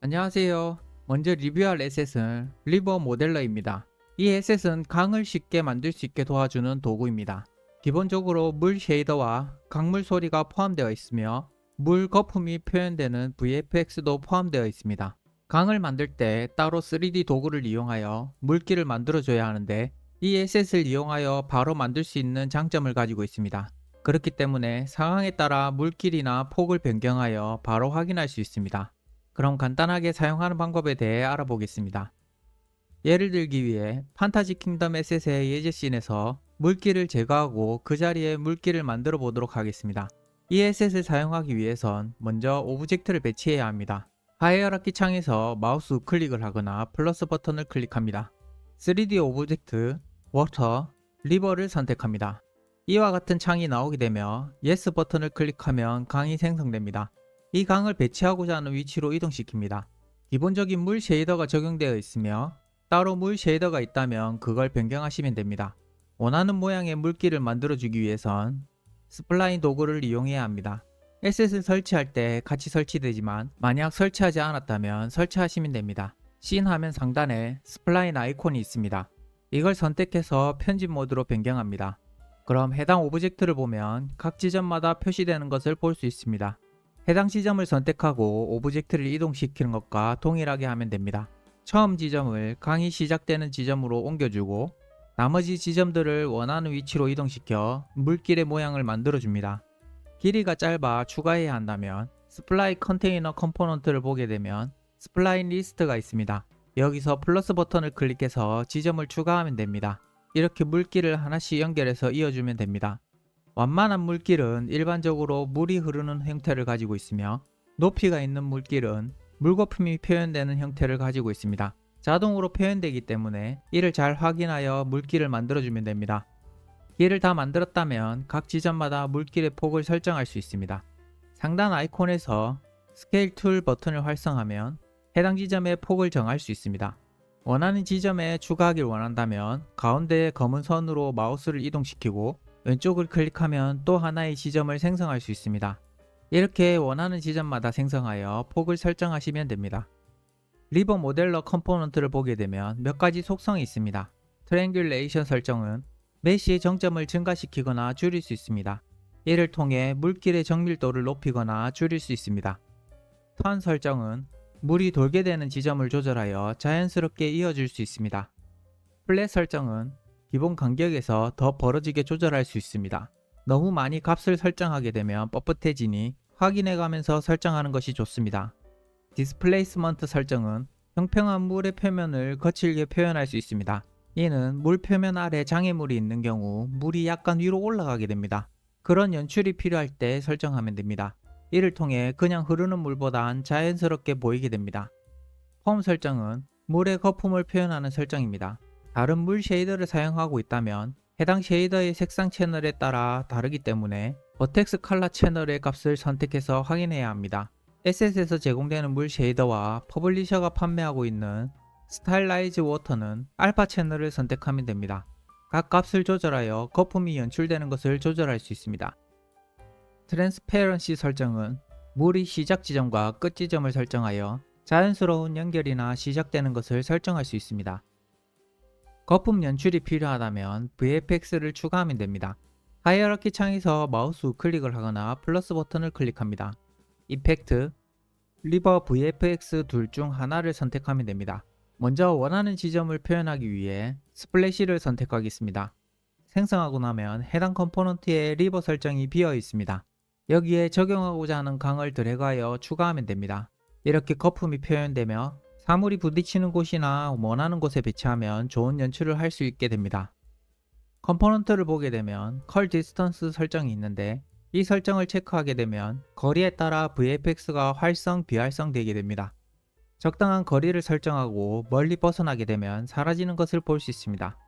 안녕하세요. 먼저 리뷰할 에셋은 리버 모델러입니다. 이 에셋은 강을 쉽게 만들 수 있게 도와주는 도구입니다. 기본적으로 물 쉐이더와 강물 소리가 포함되어 있으며 물 거품이 표현되는 VFX도 포함되어 있습니다. 강을 만들 때 따로 3D 도구를 이용하여 물기를 만들어줘야 하는데 이 에셋을 이용하여 바로 만들 수 있는 장점을 가지고 있습니다. 그렇기 때문에 상황에 따라 물길이나 폭을 변경하여 바로 확인할 수 있습니다. 그럼 간단하게 사용하는 방법에 대해 알아보겠습니다. 예를 들기 위해 판타지 킹덤 에셋의 예제씬에서 물기를 제거하고 그 자리에 물기를 만들어 보도록 하겠습니다. 이 에셋을 사용하기 위해선 먼저 오브젝트를 배치해야 합니다. 하이어라키 창에서 마우스 우클릭을 하거나 플러스 버튼을 클릭합니다. 3D 오브젝트, 워터, 리버를 선택합니다. 이와 같은 창이 나오게 되며 예스 버튼을 클릭하면 강이 생성됩니다. 이 강을 배치하고자 하는 위치로 이동시킵니다. 기본적인 물 쉐이더가 적용되어 있으며 따로 물 쉐이더가 있다면 그걸 변경하시면 됩니다. 원하는 모양의 물기를 만들어주기 위해선 스플라인 도구를 이용해야 합니다. 에셋을 설치할 때 같이 설치되지만 만약 설치하지 않았다면 설치하시면 됩니다. 씬 화면 상단에 스플라인 아이콘이 있습니다. 이걸 선택해서 편집 모드로 변경합니다. 그럼 해당 오브젝트를 보면 각 지점마다 표시되는 것을 볼 수 있습니다. 해당 지점을 선택하고 오브젝트를 이동시키는 것과 동일하게 하면 됩니다. 처음 지점을 강이 시작되는 지점으로 옮겨주고 나머지 지점들을 원하는 위치로 이동시켜 물길의 모양을 만들어줍니다. 길이가 짧아 추가해야 한다면 스플라이 컨테이너 컴포넌트를 보게 되면 스플라인 리스트가 있습니다. 여기서 플러스 버튼을 클릭해서 지점을 추가하면 됩니다. 이렇게 물길을 하나씩 연결해서 이어주면 됩니다. 완만한 물길은 일반적으로 물이 흐르는 형태를 가지고 있으며 높이가 있는 물길은 물거품이 표현되는 형태를 가지고 있습니다. 자동으로 표현되기 때문에 이를 잘 확인하여 물길을 만들어주면 됩니다. 길을 다 만들었다면 각 지점마다 물길의 폭을 설정할 수 있습니다. 상단 아이콘에서 스케일 툴 버튼을 활성하면 해당 지점의 폭을 정할 수 있습니다. 원하는 지점에 추가하길 원한다면 가운데 검은 선으로 마우스를 이동시키고 왼쪽을 클릭하면 또 하나의 지점을 생성할 수 있습니다. 이렇게 원하는 지점마다 생성하여 폭을 설정하시면 됩니다. 리버 모델러 컴포넌트를 보게 되면 몇 가지 속성이 있습니다. 트랭귤레이션 설정은 메시의 정점을 증가시키거나 줄일 수 있습니다. 이를 통해 물길의 정밀도를 높이거나 줄일 수 있습니다. 턴 설정은 물이 돌게 되는 지점을 조절하여 자연스럽게 이어질 수 있습니다. 플랫 설정은 기본 간격에서 더 벌어지게 조절할 수 있습니다. 너무 많이 값을 설정하게 되면 뻣뻣해지니 확인해가면서 설정하는 것이 좋습니다. 디스플레이스먼트 설정은 평평한 물의 표면을 거칠게 표현할 수 있습니다. 이는 물 표면 아래 장애물이 있는 경우 물이 약간 위로 올라가게 됩니다. 그런 연출이 필요할 때 설정하면 됩니다. 이를 통해 그냥 흐르는 물보단 자연스럽게 보이게 됩니다. 폼 설정은 물의 거품을 표현하는 설정입니다. 다른 물 쉐이더를 사용하고 있다면 해당 쉐이더의 색상 채널에 따라 다르기 때문에 버텍스 칼라 채널의 값을 선택해서 확인해야 합니다. 에셋에서 제공되는 물 쉐이더와 퍼블리셔가 판매하고 있는 스타일라이즈 워터는 알파 채널을 선택하면 됩니다. 각 값을 조절하여 거품이 연출되는 것을 조절할 수 있습니다. 트랜스페런시 설정은 물이 시작 지점과 끝 지점을 설정하여 자연스러운 연결이나 시작되는 것을 설정할 수 있습니다. 거품 연출이 필요하다면 VFX를 추가하면 됩니다. 하이어라키 창에서 마우스 우클릭을 하거나 플러스 버튼을 클릭합니다. 이펙트, 리버 VFX 둘 중 하나를 선택하면 됩니다. 먼저 원하는 지점을 표현하기 위해 스플래시를 선택하겠습니다. 생성하고 나면 해당 컴포넌트의 리버 설정이 비어 있습니다. 여기에 적용하고자 하는 강을 드래그하여 추가하면 됩니다. 이렇게 거품이 표현되며 사물이 부딪히는 곳이나 원하는 곳에 배치하면 좋은 연출을 할 수 있게 됩니다. 컴포넌트를 보게 되면 컬 디스턴스 설정이 있는데 이 설정을 체크하게 되면 거리에 따라 VFX가 활성, 비활성 되게 됩니다. 적당한 거리를 설정하고 멀리 벗어나게 되면 사라지는 것을 볼 수 있습니다.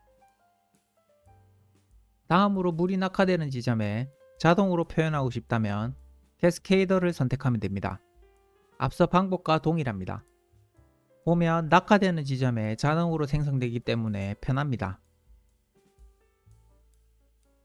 다음으로 물이 낙하되는 지점에 자동으로 표현하고 싶다면 캐스케이더를 선택하면 됩니다. 앞서 방법과 동일합니다. 보면 낙하되는 지점에 자동으로 생성되기 때문에 편합니다.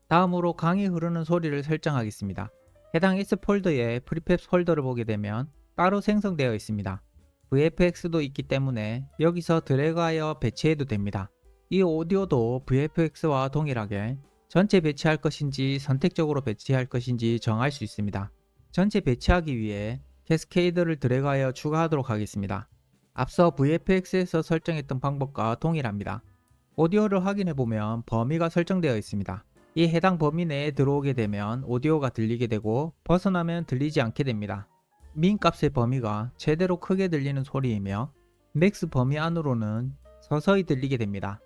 다음으로 강이 흐르는 소리를 설정하겠습니다. 해당 S 폴더에 프리팹 폴더를 보게 되면 따로 생성되어 있습니다. VFX도 있기 때문에 여기서 드래그하여 배치해도 됩니다. 이 오디오도 VFX와 동일하게 전체 배치할 것인지 선택적으로 배치할 것인지 정할 수 있습니다. 전체 배치하기 위해 캐스케이드를 드래그하여 추가하도록 하겠습니다. 앞서 VFX에서 설정했던 방법과 동일합니다. 오디오를 확인해 보면 범위가 설정되어 있습니다. 이 해당 범위 내에 들어오게 되면 오디오가 들리게 되고 벗어나면 들리지 않게 됩니다. 민 값의 범위가 최대로 크게 들리는 소리이며 맥스 범위 안으로는 서서히 들리게 됩니다.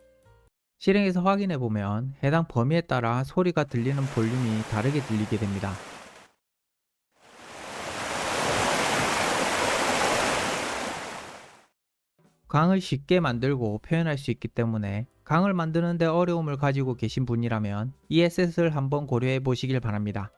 실행해서 확인해 보면 해당 범위에 따라 소리가 들리는 볼륨이 다르게 들리게 됩니다. 강을 쉽게 만들고 표현할 수 있기 때문에 강을 만드는데 어려움을 가지고 계신 분이라면 이 에셋을 한번 고려해 보시길 바랍니다.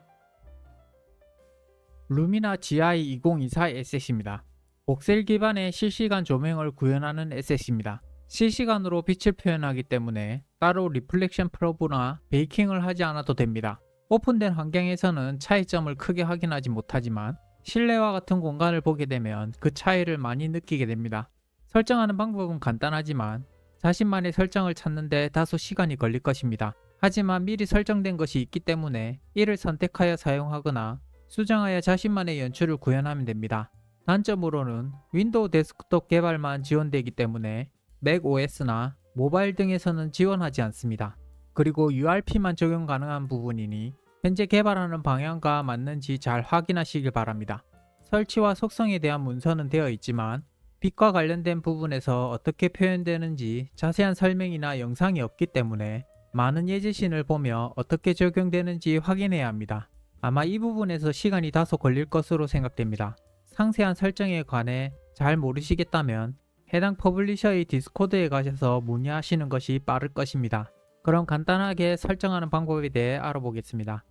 루미나 GI 2024 에셋입니다. 복셀 기반의 실시간 조명을 구현하는 에셋입니다. 실시간으로 빛을 표현하기 때문에 따로 리플렉션 프로브나 베이킹을 하지 않아도 됩니다. 오픈된 환경에서는 차이점을 크게 확인하지 못하지만 실내와 같은 공간을 보게 되면 그 차이를 많이 느끼게 됩니다. 설정하는 방법은 간단하지만 자신만의 설정을 찾는데 다소 시간이 걸릴 것입니다. 하지만 미리 설정된 것이 있기 때문에 이를 선택하여 사용하거나 수정하여 자신만의 연출을 구현하면 됩니다. 단점으로는 윈도우 데스크톱 개발만 지원되기 때문에 맥 OS나 모바일 등에서는 지원하지 않습니다. 그리고 URP만 적용 가능한 부분이니 현재 개발하는 방향과 맞는지 잘 확인하시길 바랍니다. 설치와 속성에 대한 문서는 되어 있지만 빛과 관련된 부분에서 어떻게 표현되는지 자세한 설명이나 영상이 없기 때문에 많은 예제신을 보며 어떻게 적용되는지 확인해야 합니다. 아마 이 부분에서 시간이 다소 걸릴 것으로 생각됩니다. 상세한 설정에 관해 잘 모르시겠다면 해당 퍼블리셔의 디스코드에 가셔서 문의하시는 것이 빠를 것입니다. 그럼 간단하게 설정하는 방법에 대해 알아보겠습니다.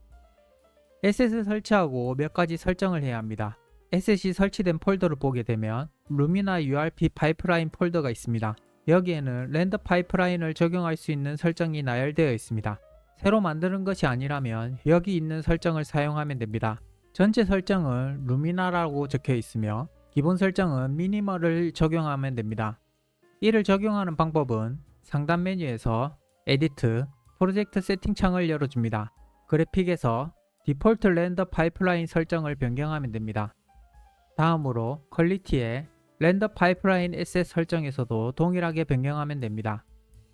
에셋을 설치하고 몇 가지 설정을 해야 합니다. 에셋이 설치된 폴더를 보게 되면 루미나 URP 파이프라인 폴더가 있습니다. 여기에는 랜더 파이프라인을 적용할 수 있는 설정이 나열되어 있습니다. 새로 만드는 것이 아니라면 여기 있는 설정을 사용하면 됩니다. 전체 설정은 루미나라고 적혀 있으며 기본 설정은 미니멀을 적용하면 됩니다. 이를 적용하는 방법은 상단 메뉴에서 에디트, 프로젝트 세팅 창을 열어줍니다. 그래픽에서 디폴트 렌더 파이프라인 설정을 변경하면 됩니다. 다음으로 퀄리티에 렌더 파이프라인 에셋 설정에서도 동일하게 변경하면 됩니다.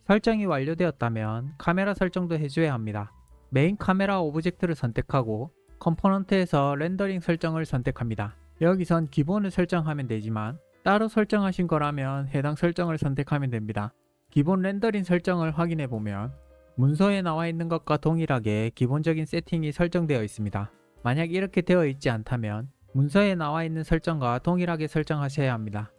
설정이 완료되었다면 카메라 설정도 해줘야 합니다. 메인 카메라 오브젝트를 선택하고 컴포넌트에서 렌더링 설정을 선택합니다. 여기선 기본을 설정하면 되지만 따로 설정하신 거라면 해당 설정을 선택하면 됩니다. 기본 렌더링 설정을 확인해 보면 문서에 나와 있는 것과 동일하게 기본적인 세팅이 설정되어 있습니다. 만약 이렇게 되어 있지 않다면 문서에 나와 있는 설정과 동일하게 설정하셔야 합니다.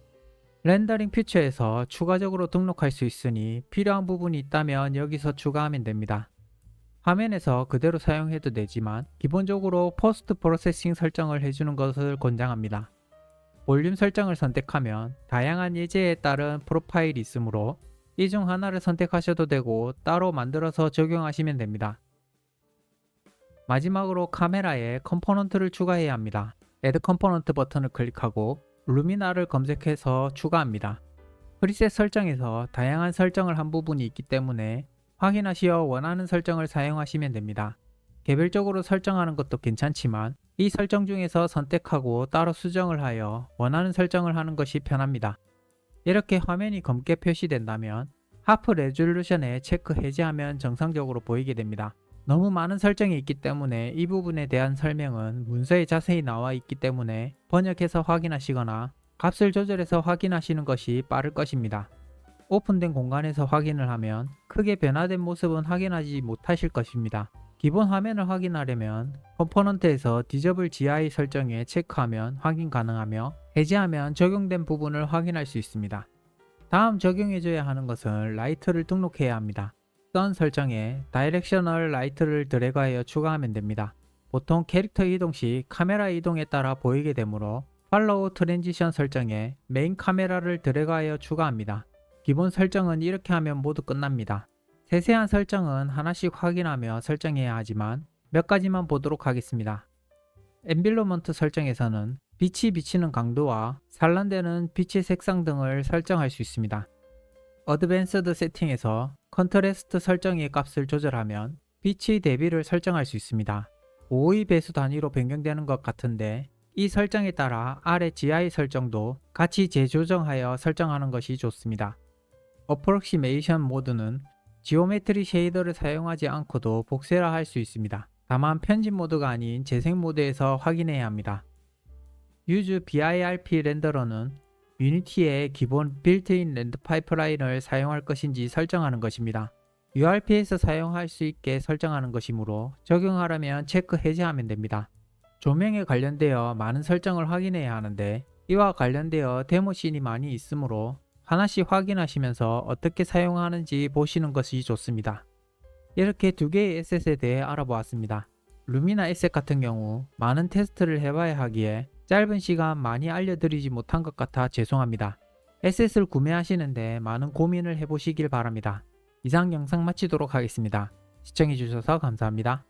렌더링 퓨처에서 추가적으로 등록할 수 있으니 필요한 부분이 있다면 여기서 추가하면 됩니다. 화면에서 그대로 사용해도 되지만 기본적으로 포스트 프로세싱 설정을 해주는 것을 권장합니다. 볼륨 설정을 선택하면 다양한 예제에 따른 프로파일이 있으므로 이 중 하나를 선택하셔도 되고 따로 만들어서 적용하시면 됩니다. 마지막으로 카메라에 컴포넌트를 추가해야 합니다. Add 컴포넌트 버튼을 클릭하고 루미나를 검색해서 추가합니다. 프리셋 설정에서 다양한 설정을 한 부분이 있기 때문에 확인하시어 원하는 설정을 사용하시면 됩니다. 개별적으로 설정하는 것도 괜찮지만 이 설정 중에서 선택하고 따로 수정을 하여 원하는 설정을 하는 것이 편합니다. 이렇게 화면이 검게 표시된다면 하프 레졸루션에 체크 해제하면 정상적으로 보이게 됩니다. 너무 많은 설정이 있기 때문에 이 부분에 대한 설명은 문서에 자세히 나와 있기 때문에 번역해서 확인하시거나 값을 조절해서 확인하시는 것이 빠를 것입니다. 오픈된 공간에서 확인을 하면 크게 변화된 모습은 확인하지 못하실 것입니다. 기본 화면을 확인하려면 컴포넌트에서 디저블 GI 설정에 체크하면 확인 가능하며 해제하면 적용된 부분을 확인할 수 있습니다. 다음 적용해줘야 하는 것은 라이트를 등록해야 합니다. 선 설정에 다이렉셔널 라이트를 드래그하여 추가하면 됩니다. 보통 캐릭터 이동 시 카메라 이동에 따라 보이게 되므로 팔로우 트랜지션 설정에 메인 카메라를 드래그하여 추가합니다. 기본 설정은 이렇게 하면 모두 끝납니다. 세세한 설정은 하나씩 확인하며 설정해야 하지만 몇 가지만 보도록 하겠습니다. 엠빌로먼트 설정에서는 빛이 비치는 강도와 산란되는 빛의 색상 등을 설정할 수 있습니다. 어드밴스드 세팅에서 컨트레스트 설정의 값을 조절하면 빛의 대비를 설정할 수 있습니다. 5의 배수 단위로 변경되는 것 같은데 이 설정에 따라 아래 지하의 설정도 같이 재조정하여 설정하는 것이 좋습니다. 어프록시메이션 모드는 지오메트리 쉐이더를 사용하지 않고도 복세라 할 수 있습니다. 다만 편집 모드가 아닌 재생 모드에서 확인해야 합니다. Use BIRP 렌더러는 유니티의 기본 빌트인 렌더 파이프라인을 사용할 것인지 설정하는 것입니다. URP에서 사용할 수 있게 설정하는 것이므로 적용하려면 체크 해제하면 됩니다. 조명에 관련되어 많은 설정을 확인해야 하는데 이와 관련되어 데모씬이 많이 있으므로 하나씩 확인하시면서 어떻게 사용하는지 보시는 것이 좋습니다. 이렇게 두 개의 에셋에 대해 알아보았습니다. 루미나 에셋 같은 경우 많은 테스트를 해봐야 하기에 짧은 시간 많이 알려드리지 못한 것 같아 죄송합니다. 에셋을 구매하시는데 많은 고민을 해보시길 바랍니다. 이상 영상 마치도록 하겠습니다. 시청해주셔서 감사합니다.